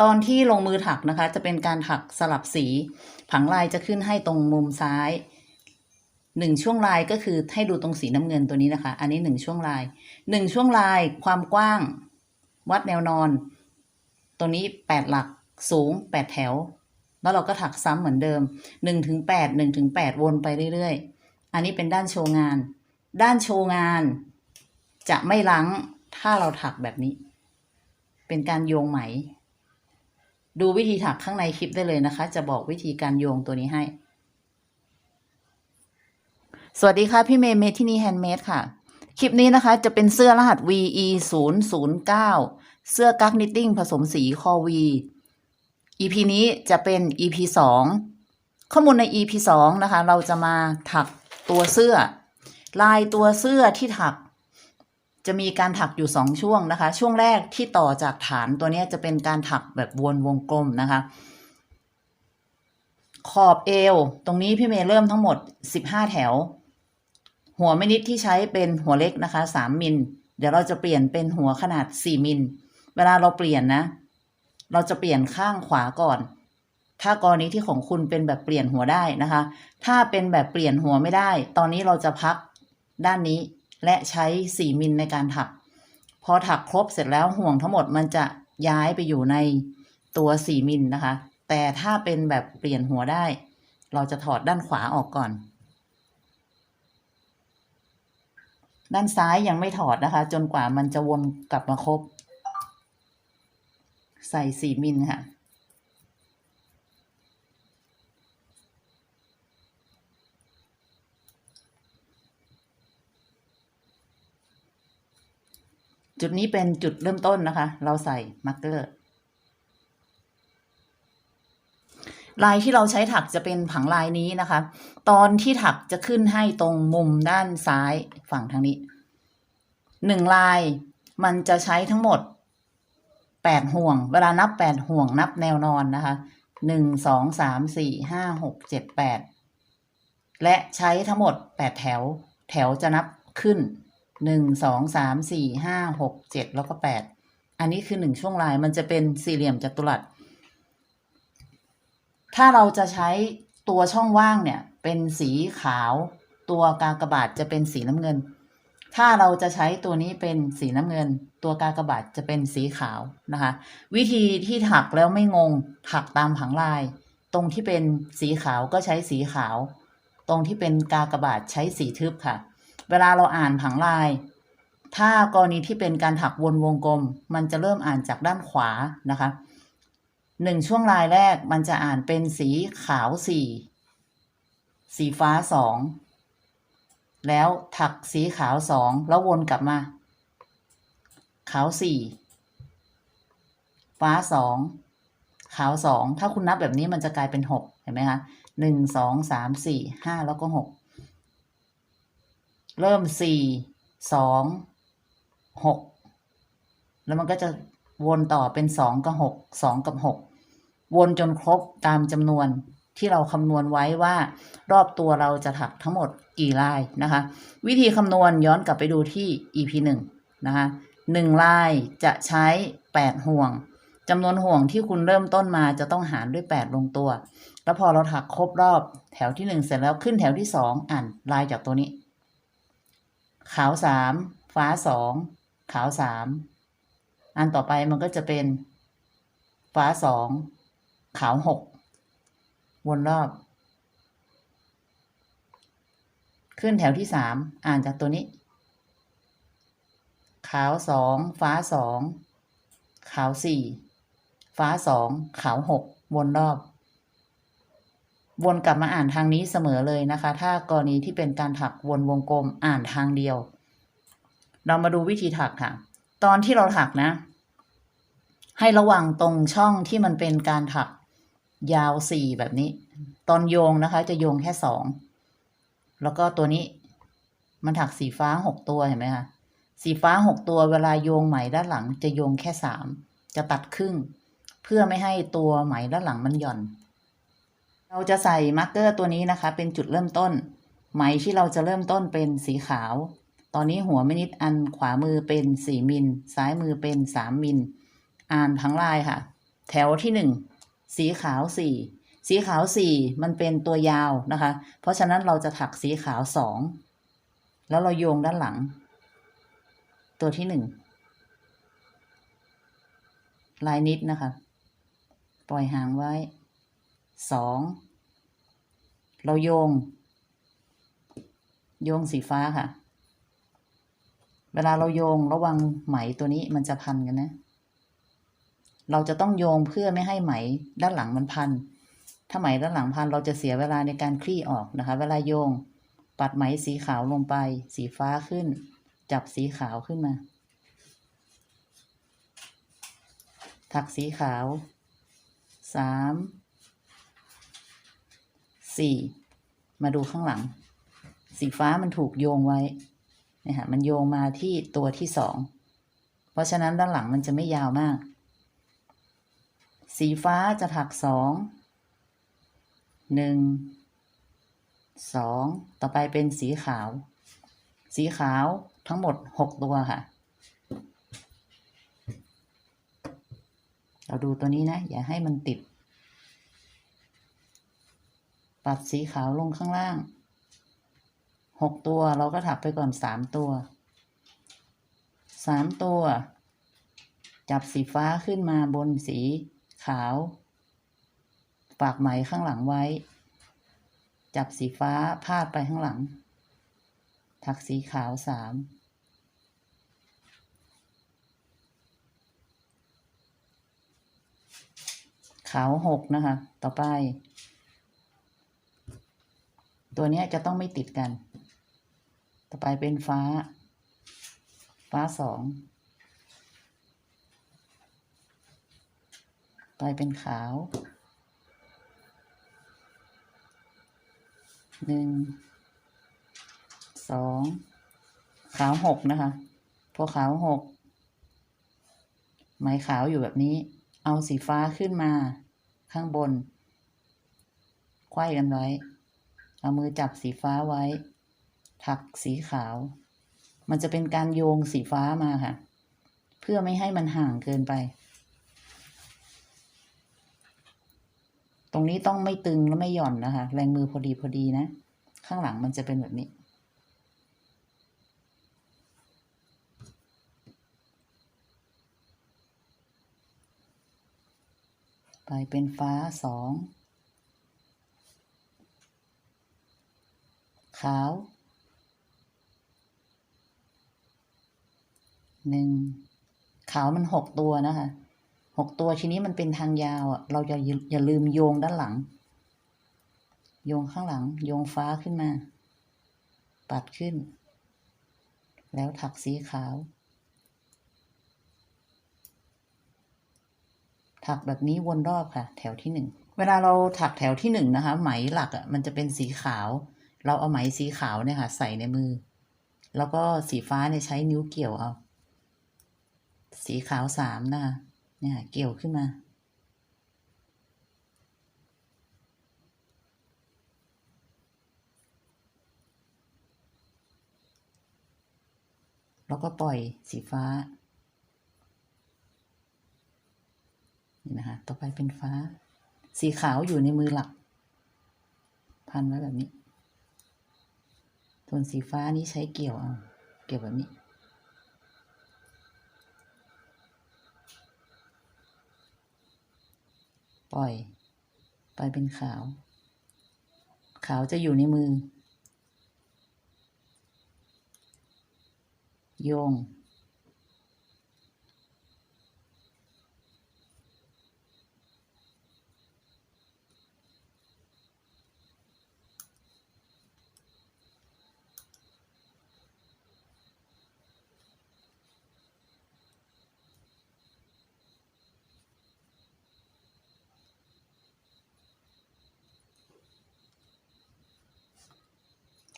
ตอนที่ลงมือถักนะคะ จะเป็นการถักสลับสี ผังลายจะขึ้นให้ตรงมุมซ้ายหนึ่งช่วงลายก็คือให้ดูตรงสีน้ำเงินตัวนี้นะคะ อันนี้หนึ่งช่วงลายหนึ่งช่วงลายความกว้าง วัดแนวนอน ตัวนี้แปดหลักสูงแปดแถว แล้วเราก็ถักซ้ำเหมือนเดิมหนึ่งถึงแปดหนึ่งถึงแปดวนไปเรื่อยๆ อันนี้เป็นด้านโชว์งาน ด้านโชว์งาน จะไม่ลังถ้าเราถักแบบนี้ เป็นการโยงไหม ดูวิธีถักข้างในคลิปได้เลยนะคะ จะบอกวิธีการโยงตัวนี้ให้ สวัสดีค่ะ พี่เมย์เมที่นี่แฮนด์เมดค่ะ คลิปนี้นะคะ จะเป็นเสื้อรหัส VE 0 0 9เสื้อกั๊กนิตติ้งผสมสีคอ V EP นี้จะเป็น EP 2 ข้อมูลใน EP 2 นะคะ เราจะมาถักตัวเสื้อ ลายตัวเสื้อที่ถัก จะมีการถักอยู่ 2 ช่วงนะคะ ช่วงแรกที่ต่อจากฐานตัวนี้จะเป็นการถักแบบวนวงกลมนะคะ ขอบเอว ตรงนี้พี่เมย์เริ่มทั้งหมด 15 แถว หัวไม่นิดที่ใช้เป็นหัวเล็กนะคะ 3 มิล เดี๋ยวเราจะเปลี่ยนเป็นหัวขนาด 4 มิล เวลาเราเปลี่ยนนะ เราจะเปลี่ยนข้างขวาก่อน ถ้ากรณีที่ของคุณเป็นแบบเปลี่ยนหัวได้นะคะ ถ้าเป็นแบบเปลี่ยนหัวไม่ได้ ตอนนี้เราจะพักด้านนี้ และใช้ 4 มิลในการถัก พอถักครบเสร็จแล้วห่วงทั้งหมดมันจะย้ายไปอยู่ในตัว 4 มิลนะคะ แต่ถ้าเป็นแบบเปลี่ยนหัวได้ เราจะถอดด้านขวาออกก่อน ด้านซ้ายยังไม่ถอดนะคะ จนกว่ามันจะวนกลับมาครบ ใส่ 4 มิลค่ะ จุดนี้เป็นจุดเริ่มต้นนะคะ เราใส่มาร์กเกอร์ ลายที่เราใช้ถักจะเป็นผังลายนี้นะคะ ตอนที่ถักจะขึ้นให้ตรงมุมด้านซ้ายฝั่งทางนี้หนึ่งลายมันจะใช้ทั้งหมดแปดห่วง เวลานับแปดห่วงนับแนวนอนนะคะหนึ่งสองสามสี่ห้าหกเจ็ดแปดและใช้ทั้งหมดแปดแถว แถวจะนับขึ้น หนึ่งสองสามสี่ห้าหกเจ็ดแล้วก็แปดอันนี้คือหนึ่งช่วงลายมันจะเป็นสี่เหลี่ยมจัตุรัส ถ้าเราจะใช้ตัวช่องว่างเนี่ย เป็นสีขาว ตัวกากบาทจะเป็นสีน้ำเงิน ถ้าเราจะใช้ตัวนี้เป็นสีน้ำเงิน ตัวกากบาทจะเป็นสีขาวนะคะ วิธีที่ถักแล้วไม่งงถักตามผังลาย ตรงที่เป็นสีขาวก็ใช้สีขาว ตรงที่เป็นกากบาทใช้สีทึบค่ะ เวลาเราอ่านผังลาย ถ้ากรณีที่เป็นการถักวนวงกลม มันจะเริ่มอ่านจากด้านขวานะคะหนึ่งช่วงลายแรกมันจะอ่านเป็นสีขาวสี่สีฟ้าสองแล้วถักสีขาวสองแล้ววนกลับมา ขาวสี่ฟ้าสองขาวสองถ้าคุณนับแบบนี้มันจะกลายเป็นหกเห็นไหมคะหนึ่งสองสามสี่ห้าแล้วก็หก เริ่มสี่สองหกแล้วมันก็จะวนต่อเป็นสองกับหกสองกับหกวนจนครบตามจำนวนที่เราคำนวณไว้ว่ารอบตัวเราจะถักทั้งหมดกี่ลายนะคะ วิธีคำนวณย้อนกลับไปดูที่ EP หนึ่งนะคะหนึ่งลายจะใช้แปดห่วงจำนวนห่วงที่คุณเริ่มต้นมาจะต้องหารด้วยแปดลงตัว แล้วพอเราถักครบรอบแถวที่หนึ่งเสร็จแล้วขึ้นแถวที่สองอ่านลายจากตัวนี้ ขาวสามฟ้าสองขาวสามอันต่อไปมันก็จะเป็น ฟ้าสองขาวหกวนรอบ ขึ้นแถวที่สามอ่านจากตัวนี้ ขาวสองฟ้าสองขาวสี่ฟ้าสองขาวหกวนรอบ วนกลับมาอ่านทางนี้เสมอเลยนะคะ ถ้ากรณีที่เป็นการถักวนวงกลมอ่านทางเดียว เรามาดูวิธีถักค่ะ ตอนที่เราถักนะ ให้ระวังตรงช่องที่มันเป็นการถักยาวสี่แบบนี้ ตอนโยงนะคะ จะโยงแค่สองแล้วก็ตัวนี้มันถักสีฟ้าหกตัวเห็นไหมคะสีฟ้าหกตัวเวลาโยงไหมด้านหลัง จะโยงแค่สามจะตัดครึ่ง เพื่อไม่ให้ตัวไหมด้านหลังมันหย่อน เราจะใส่มาร์กเกอร์ตัวนี้นะคะ เป็นจุดเริ่มต้น ไหมที่เราจะเริ่มต้นเป็นสีขาว ตอนนี้หัวไม่นิดอันขวามือเป็นสี่มิล ซ้ายมือเป็นสามมิล อ่านทั้งลายค่ะ แถวที่หนึ่งสีขาวสี่สีขาวสี่มันเป็นตัวยาวนะคะ เพราะฉะนั้นเราจะถักสีขาวสองแล้วเราโยงด้านหลัง ตัวที่หนึ่งลายนิดนะคะ ปล่อยหางไว้สองเราโยง โยงสีฟ้าค่ะ เวลาเราโยงระวังไหมตัวนี้มันจะพันกันนะ เราจะต้องโยงเพื่อไม่ให้ไหมด้านหลังมันพัน ถ้าไหมด้านหลังพันเราจะเสียเวลาในการคลี่ออกนะคะ เวลาโยง ปัดไหมสีขาวลงไป สีฟ้าขึ้น จับสีขาวขึ้นมา ถักสีขาวสามสี่มาดูข้างหลัง สีฟ้ามันถูกโยงไว้ เนี่ยค่ะมันโยงมาที่ตัวที่สองเพราะฉะนั้นด้านหลังมันจะไม่ยาวมาก สีฟ้าจะถักสองหนึ่งสองต่อไปเป็นสีขาว สีขาวทั้งหมดหกตัวค่ะ เราดูตัวนี้นะ อย่าให้มันติด ปัดสีขาวลงข้างล่าง หกตัวเราก็ถักไปก่อนสามตัวสามตัว จับสีฟ้าขึ้นมาบนสีขาว ปากไหมข้างหลังไว้ จับสีฟ้าพาดไปข้างหลัง ถักสีขาวสามขาวหกนะคะ ต่อไป ตัวนี้จะต้องไม่ติดกัน ต่อไปเป็นฟ้า ฟ้าสองไปเป็นขาวหนึ่งสองขาวหกนะคะ พอขาวหกไหมขาวอยู่แบบนี้ เอาสีฟ้าขึ้นมา ข้างบนไขว้กันไว้ เอามือจับสีฟ้าไว้ ถักสีขาว มันจะเป็นการโยงสีฟ้ามาค่ะ เพื่อไม่ให้มันห่างเกินไป ตรงนี้ต้องไม่ตึงและไม่หย่อนนะคะ แรงมือพอดีพอดีนะ ข้างหลังมันจะเป็นแบบนี้ไปเป็นฟ้าสองขาว หนึ่งขาวมันหกตัวนะคะหกตัวทีนี้มันเป็นทางยาวอะเราจะอย่าอย่าลืมโยงด้านหลัง โยงข้างหลัง โยงฟ้าขึ้นมา ปัดขึ้น แล้วถักสีขาว ถักแบบนี้วนรอบค่ะ แถวที่หนึ่งเวลาเราถักแถวที่หนึ่งนะคะ ไหมหลักอะมันจะเป็นสีขาว เราเอาไหมสีขาวเนี่ยค่ะ ใส่ในมือ แล้วก็สีฟ้าเนี่ยใช้นิ้วเกี่ยวเอา สีขาวสามนะคะ เนี่ยเกี่ยวขึ้นมา แล้วก็ปล่อยสีฟ้า นี่นะคะ ต่อไปเป็นฟ้า สีขาวอยู่ในมือหลัก พันไว้แบบนี้ส่วนสีฟ้านี้ใช้เกี่ยวเอา เกี่ยวแบบนี้ ปล่อยไปเป็นขาว ขาวจะอยู่ในมือ โยง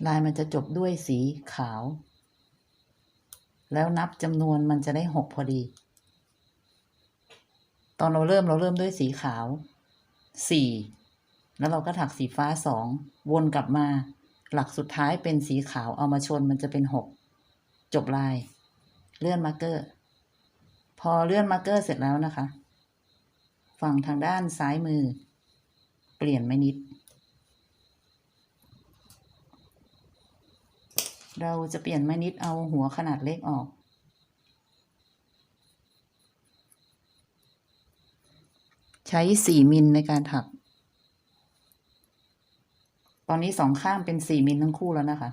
ลายมันจะจบด้วยสีขาว แล้วนับจำนวนมันจะได้หกพอดี ตอนเราเริ่มเราเริ่มด้วยสีขาวสี่แล้วเราก็ถักสีฟ้าสองวนกลับมา หลักสุดท้ายเป็นสีขาวเอามาชนมันจะเป็นหกจบลาย เลื่อนมาร์กเกอร์ พอเลื่อนมาร์กเกอร์เสร็จแล้วนะคะ ฝั่งทางด้านซ้ายมือ เปลี่ยนไม่นิด เราจะเปลี่ยนไม้นิดเอาหัวขนาดเล็กออก ใช้สี่มิลในการถัก ตอนนี้สองข้างเป็นสี่มิลทั้งคู่แล้วนะคะ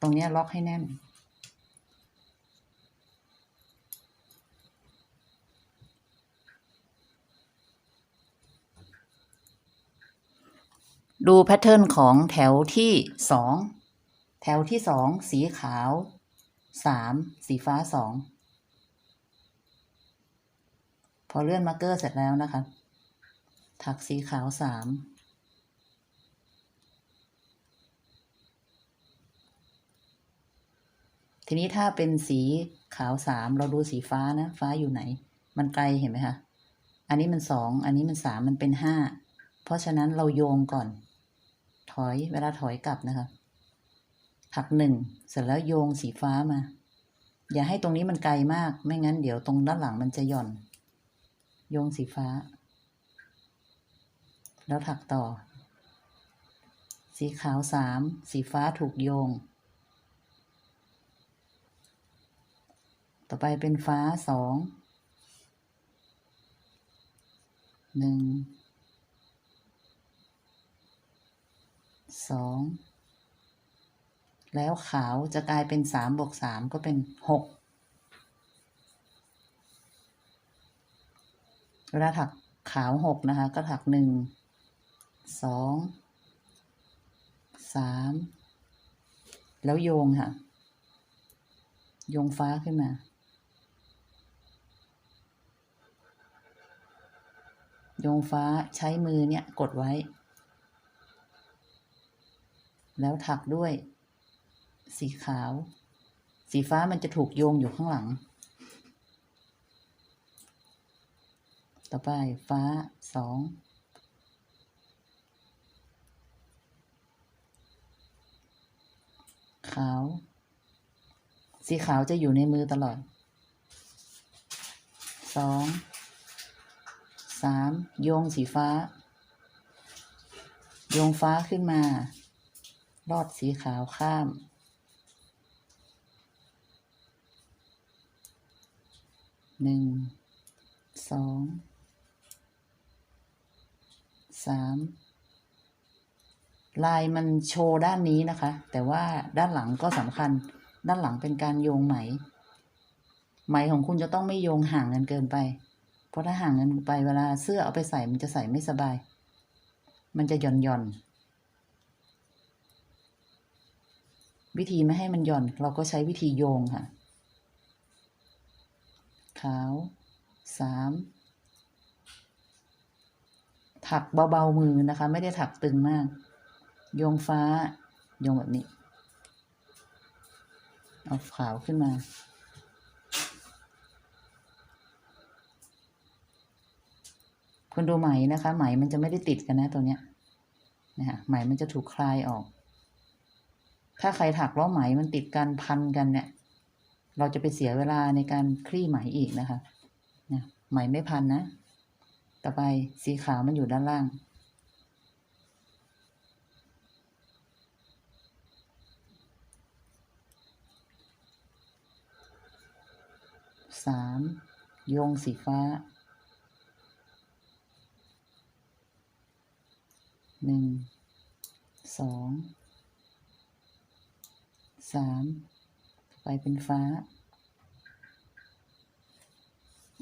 ตรงนี้ล็อกให้แน่น ดูแพทเทิร์นของแถวที่สองแถวที่สองสีขาวสามสีฟ้าสองพอเลื่อนมาร์กเกอร์เสร็จแล้วนะคะ ถักสีขาวสามทีนี้ถ้าเป็นสีขาวสามเราดูสีฟ้านะ ฟ้าอยู่ไหน มันไกลเห็นไหมคะ อันนี้มันสอง อันนี้มันสามมันเป็นห้า เพราะฉะนั้นเราโยงก่อน ถอยเวลาถอยกลับนะคะหักหนึ่งเสร็จแล้วโยงสีฟ้ามา อย่าให้ตรงนี้มันไกลมาก ไม่งั้นเดี๋ยวตรงด้านหลังมันจะหย่อน โยงสีฟ้า แล้วถักต่อ สีขาวสามสีฟ้าถูกโยง ต่อไปเป็นฟ้าสองหนึ่ง สองแล้วขาวจะกลายเป็นสามบวกสามก็เป็นหกเวลาถักขาวหกนะคะ ก็ถักหนึ่งสองสามแล้วโยงค่ะ โยงฟ้าขึ้นมา โยงฟ้าใช้มือเนี่ยกดไว้ แล้วถักด้วย สีขาว สีฟ้ามันจะถูกโยงอยู่ข้างหลัง ต่อไปฟ้าสองขาว สีขาวจะอยู่ในมือตลอดสองสามโยงสีฟ้า โยงฟ้าขึ้นมา ลอดสีขาวข้าม หนึ่ง สอง สาม ลายมันโชว์ด้านนี้นะคะ แต่ว่าด้านหลังก็สำคัญ ด้านหลังเป็นการโยงไหม ไหมของคุณจะต้องไม่โยงห่างกันเกินไป เพราะถ้าห่างกันไปเวลาเสื้อเอาไปใส่มันจะใส่ไม่สบาย มันจะหย่อนหย่อน วิธีไม่ให้มันหย่อน เราก็ใช้วิธีโยงค่ะ ขาวสามถักเบาๆมือนะคะ ไม่ได้ถักตึงมาก โยงฟ้า โยงแบบนี้ เอาขาวขึ้นมาคุณดูไหมนะคะ ไหมมันจะไม่ได้ติดกันนะตัวเนี้ยนะฮะไหมมันจะถูกคลายออก ถ้าใครถักล้วไหมมันติดกันพันกันเนี่ย เราจะไปเสียเวลาในการคลี่ไหมอีกนะคะนะไหมไม่พันนะ ต่อไปสีขาวมันอยู่ด้านล่าง สามโยงสีฟ้า หนึ่ง สอง สามไปเป็นฟ้า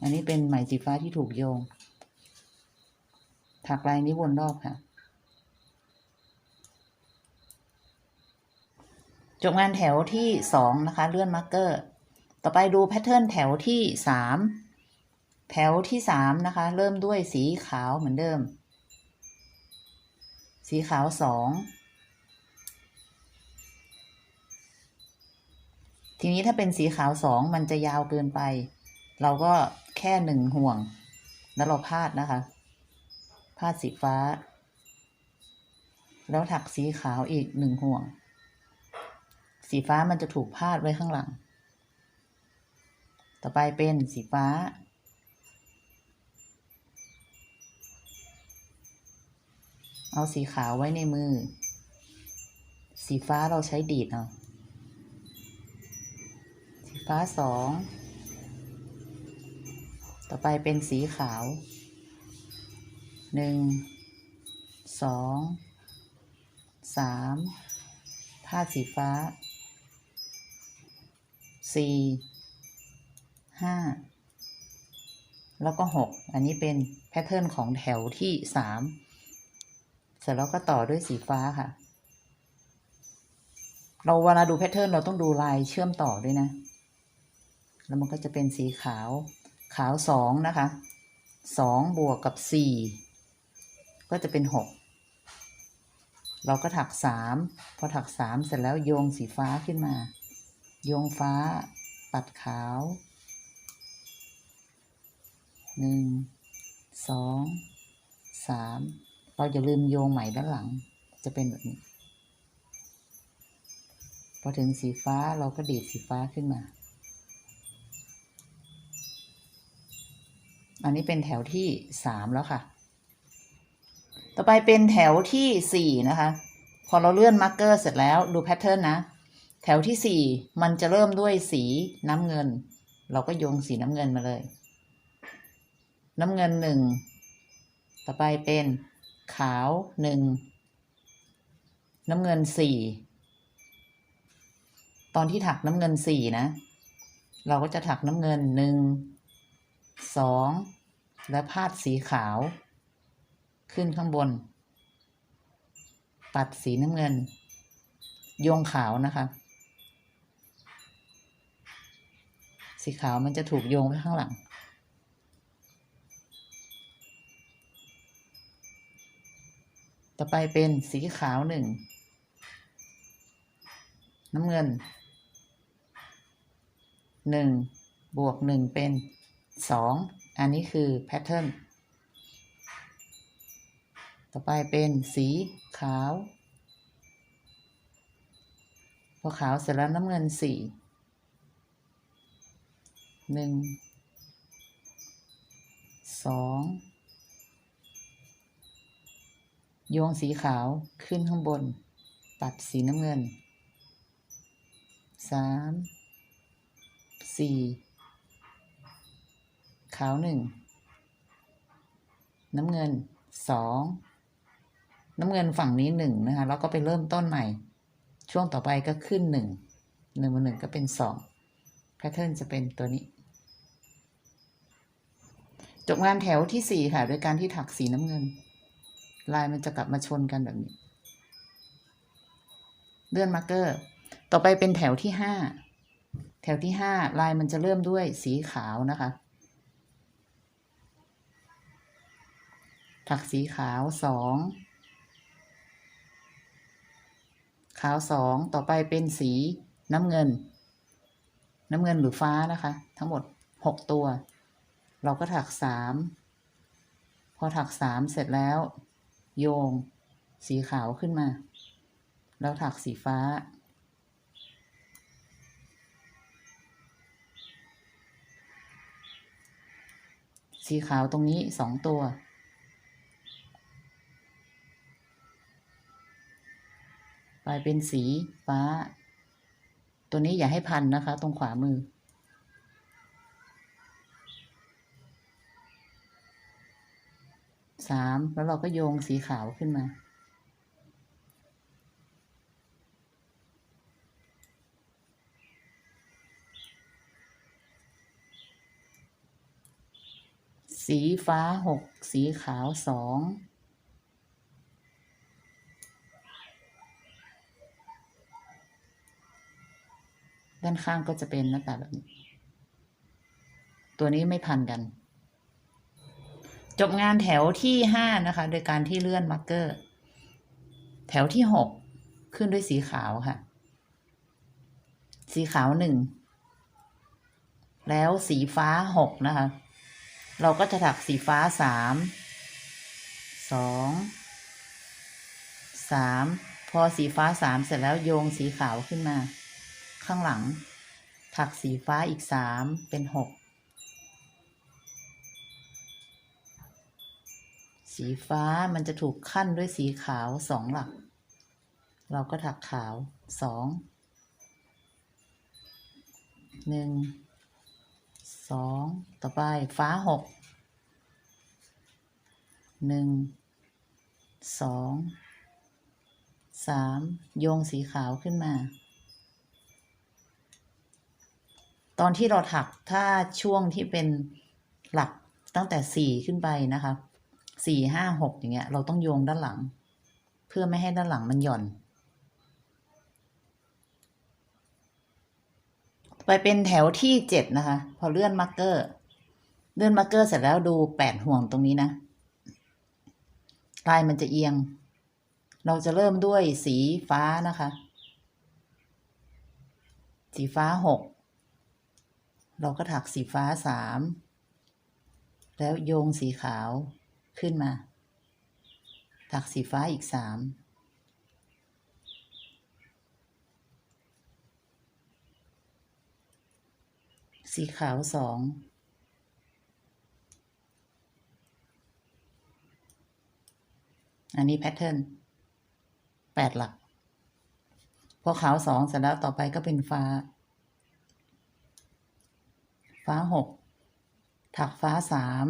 อันนี้เป็นไหมสีฟ้าที่ถูกโยง ถักลายนี้วนรอบค่ะ จบงานแถวที่สองนะคะ เลื่อนมาร์กเกอร์ ต่อไปดูแพทเทิร์นแถวที่สามแถวที่สามนะคะ เริ่มด้วยสีขาวเหมือนเดิม สีขาวสอง ทีนี้ถ้าเป็นสีขาวสองมันจะยาวเกินไป เราก็แค่หนึ่งห่วง แล้วเราพาดนะคะ พาดสีฟ้า แล้วถักสีขาวอีกหนึ่งห่วง สีฟ้ามันจะถูกพาดไว้ข้างหลัง ต่อไปเป็นสีฟ้าเอาสีขาวไว้ในมือ สีฟ้าเราใช้ดีดเอาสี ฟ้าสอง ต่อไปเป็นสีขาวหนึ่งสองสามพาสีฟ้าสี่ห้าแล้วก็หกอันนี้เป็นแพทเทิร์นของแถวที่สามเสร็จแล้วก็ต่อด้วยสีฟ้าค่ะ เราเวลาดูแพทเทิร์นเราต้องดูลายเชื่อมต่อด้วยนะ แล้วมันก็จะเป็นสีขาว ขาวสองนะคะสองบวกกับสี่ก็จะเป็นหกเราก็ถักสามพอถักสามเสร็จแล้วโยงสีฟ้าขึ้นมา โยงฟ้า ปัดขาวหนึ่งสองสามเราอย่าลืมโยงไหมด้านหลัง จะเป็นแบบนี้ พอถึงสีฟ้าเราก็ดีดสีฟ้าขึ้นมา อันนี้เป็นแถวที่สามแล้วค่ะ ต่อไปเป็นแถวที่สี่นะคะ พอเราเลื่อนมาร์กเกอร์เสร็จแล้วดูแพทเทิร์นนะ แถวที่สี่มันจะเริ่มด้วยสีน้ำเงิน เราก็โยงสีน้ำเงินมาเลย น้ำเงินหนึ่ง ต่อไปเป็นขาวหนึ่ง น้ำเงินสี่ตอนที่ถักน้ำเงินสี่นะ เราก็จะถักน้ำเงินหนึ่ง สองและพาดสีขาว ขึ้นข้างบน ปัดสีน้ำเงินโยงขาวนะคะ สีขาวมันจะถูกโยงไปข้างหลัง ต่อไปเป็นสีขาวหนึ่งน้ำเงินหนึ่งบวกหนึ่งเป็น สองอันนี้คือแพทเทิร์น ต่อไปเป็นสีขาว พอขาวเสร็จแล้วน้ำเงินสี่หนึ่งสองโยงสีขาวขึ้นข้างบนปัดสีน้ำเงินสามสี่ ขาวหนึ่งน้ำเงินสองน้ำเงินฝั่งนี้หนึ่งนะคะแล้วก็ไปเริ่มต้นใหม่ ช่วงต่อไปก็ขึ้นหนึ่งหนึ่งบนหนึ่งก็เป็นสองแพทเทิร์นจะเป็นตัวนี้ จบงานแถวที่สี่ค่ะ โดยการที่ถักสีน้ำเงิน ลายมันจะกลับมาชนกันแบบนี้ เลื่อนมาร์กเกอร์ ต่อไปเป็นแถวที่ห้าแถวที่ห้าลายมันจะเริ่มด้วยสีขาวนะคะ ถักสีขาวสองขาวสองต่อไปเป็นสีน้ำเงิน น้ำเงินหรือฟ้านะคะ ทั้งหมดหกตัว เราก็ถักสามพอถักสามเสร็จแล้ว โยงสีขาวขึ้นมา แล้วถักสีฟ้า สีขาวตรงนี้สองตัว ไปเป็นสีฟ้า ตัวนี้อย่าให้พันนะคะ ตรงขวามือ สาม แล้วเราก็โยงสีขาวขึ้นมา สีฟ้าหก สีขาวสอง ด้านข้างก็จะเป็นหน้าตาแบบนี้ ตัวนี้ไม่พันกัน จบงานแถวที่ห้านะคะ โดยการที่เลื่อนมาร์กเกอร์ แถวที่หกขึ้นด้วยสีขาวค่ะ สีขาวหนึ่ง แล้วสีฟ้าหกนะคะ เราก็จะถักสีฟ้าสามสองสามพอสีฟ้าสามเสร็จแล้วโยงสีขาวขึ้นมา ข้างหลัง ถักสีฟ้าอีกสามเป็นหกสีฟ้ามันจะถูกขั้นด้วยสีขาวสองหลัก เราก็ถักขาวสองหนึ่งสองต่อไปฟ้าหกหนึ่งสองสามโยงสีขาวขึ้นมา ตอนที่เราถักถ้าช่วงที่เป็นหลักตั้งแต่สี่ขึ้นไปนะคะสี่ห้าหกอย่างเงี้ย เราต้องโยงด้านหลัง เพื่อไม่ให้ด้านหลังมันหย่อน ไปเป็นแถวที่เจ็ดนะคะ พอเลื่อนมาร์กเกอร์ เลื่อนมาร์กเกอร์เสร็จแล้วดูแปดห่วงตรงนี้นะลายมันจะเอียง เราจะเริ่มด้วยสีฟ้านะคะ สีฟ้าหก เราก็ถักสีฟ้าสาม แล้วโยงสีขาวขึ้นมา ถักสีฟ้าอีกสามสีขาวสองอันนี้แพทเทิร์นแปดหลัก พอขาวสองเสร็จแล้วต่อไปก็เป็นฟ้า ฟ้าหกถักฟ้าสาม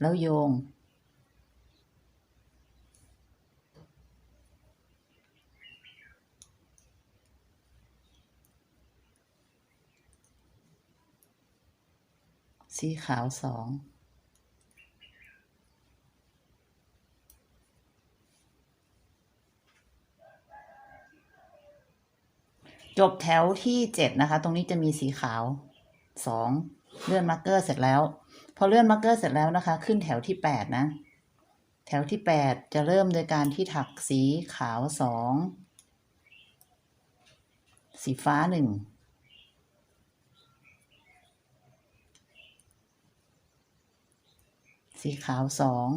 แล้วโยง สีขาวสอง จบแถวที่เจ็ดนะคะ ตรงนี้จะมีสีขาวสองเลื่อนมาร์กเกอร์เสร็จแล้ว พอเลื่อนมาร์กเกอร์เสร็จแล้วนะคะ ขึ้นแถวที่แปดนะ แถวที่แปดจะเริ่มโดยการที่ถักสีขาวสองสีฟ้าหนึ่งสีขาวสอง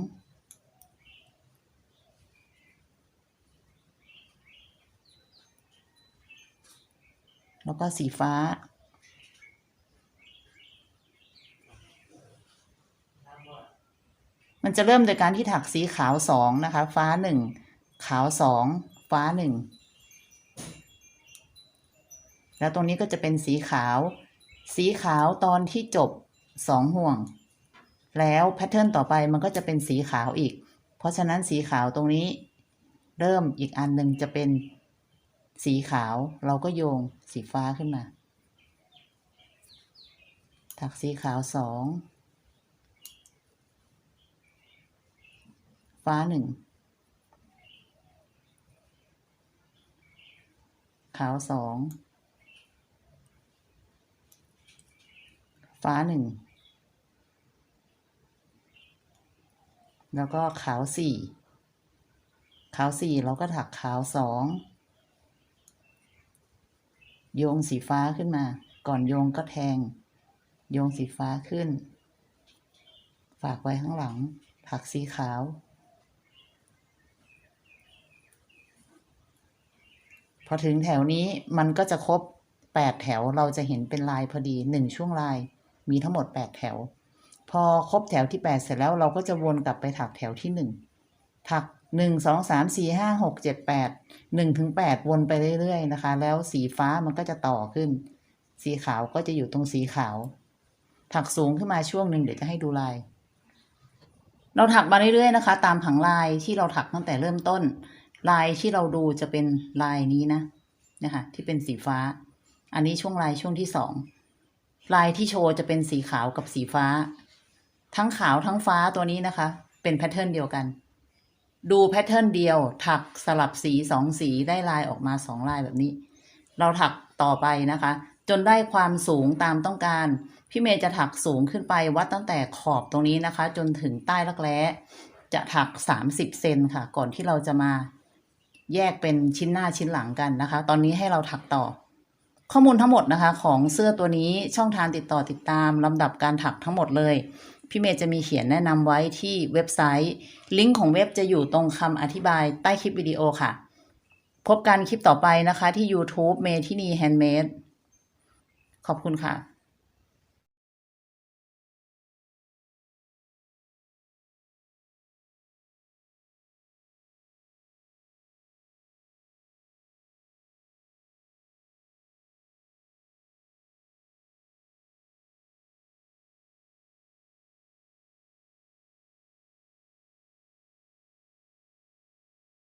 แล้วก็สีฟ้า มันจะเริ่มโดยการที่ถักสีขาวสองนะคะ ฟ้าหนึ่งขาวสองฟ้าหนึ่งแล้วตรงนี้ก็จะเป็นสีขาว สีขาวตอนที่จบสองห่วง แล้วแพทเทิร์นต่อไปมันก็จะเป็นสีขาวอีก เพราะฉะนั้นสีขาวตรงนี้ เริ่มอีกอันหนึ่งจะเป็น สีขาวเราก็โยงสีฟ้าขึ้นมา ถักสีขาวสองฟ้าหนึ่งขาวสองฟ้าหนึ่งแล้วก็ขาวสี่ขาวสี่เราก็ถักขาวสอง โยงสีฟ้าขึ้นมา ก่อนโยงก็แทง โยงสีฟ้าขึ้น ฝากไว้ข้างหลังถักสีขาว พอถึงแถวนี้มันก็จะครบแปดแถวเราจะเห็นเป็นลายพอดีหนึ่งช่วงลาย มีทั้งหมดแปดแถว พอครบแถวที่แปดเสร็จแล้วเราก็จะวนกลับไปถักแถวที่หนึ่งถัก หนึ่งสองสามสี่ห้าหกเจ็ดแปดหนึ่งถึงแปดวนไปเรื่อยๆนะคะ แล้วสีฟ้ามันก็จะต่อขึ้น สีขาวก็จะอยู่ตรงสีขาว ถักสูงขึ้นมาช่วงหนึ่งเดี๋ยวจะให้ดูลาย เราถักมาเรื่อยๆนะคะ ตามผังลายที่เราถักตั้งแต่เริ่มต้น ลายที่เราดูจะเป็นลายนี้นะนะคะที่เป็นสีฟ้า อันนี้ช่วงลายช่วงที่สองลายที่โชว์จะเป็นสีขาวกับสีฟ้า ทั้งขาวทั้งฟ้าตัวนี้นะคะ เป็นแพทเทิร์นเดียวกัน ดูแพทเทิร์นเดียว ถักสลับสีสองสีได้ลายออกมาสองลายแบบนี้ เราถักต่อไปนะคะ จนได้ความสูงตามต้องการ พี่เมย์จะถักสูงขึ้นไปวัดตั้งแต่ขอบตรงนี้นะคะ จนถึงใต้รักแร้จะถัก 30 เซนค่ะ ก่อนที่เราจะมาแยกเป็นชิ้นหน้าชิ้นหลังกันนะคะ ตอนนี้ให้เราถักต่อ ข้อมูลทั้งหมดนะคะ ของเสื้อตัวนี้ช่องทางติดต่อติดตามลำดับการถักทั้งหมดเลย พี่เมย์จะมีเขียนแนะนำไว้ที่เว็บไซต์ ลิงก์ของเว็บจะอยู่ตรงคำอธิบายใต้คลิปวิดีโอค่ะ พบกันคลิปต่อไปนะคะที่ YouTube เมทินีแฮนด์เมดขอบคุณค่ะ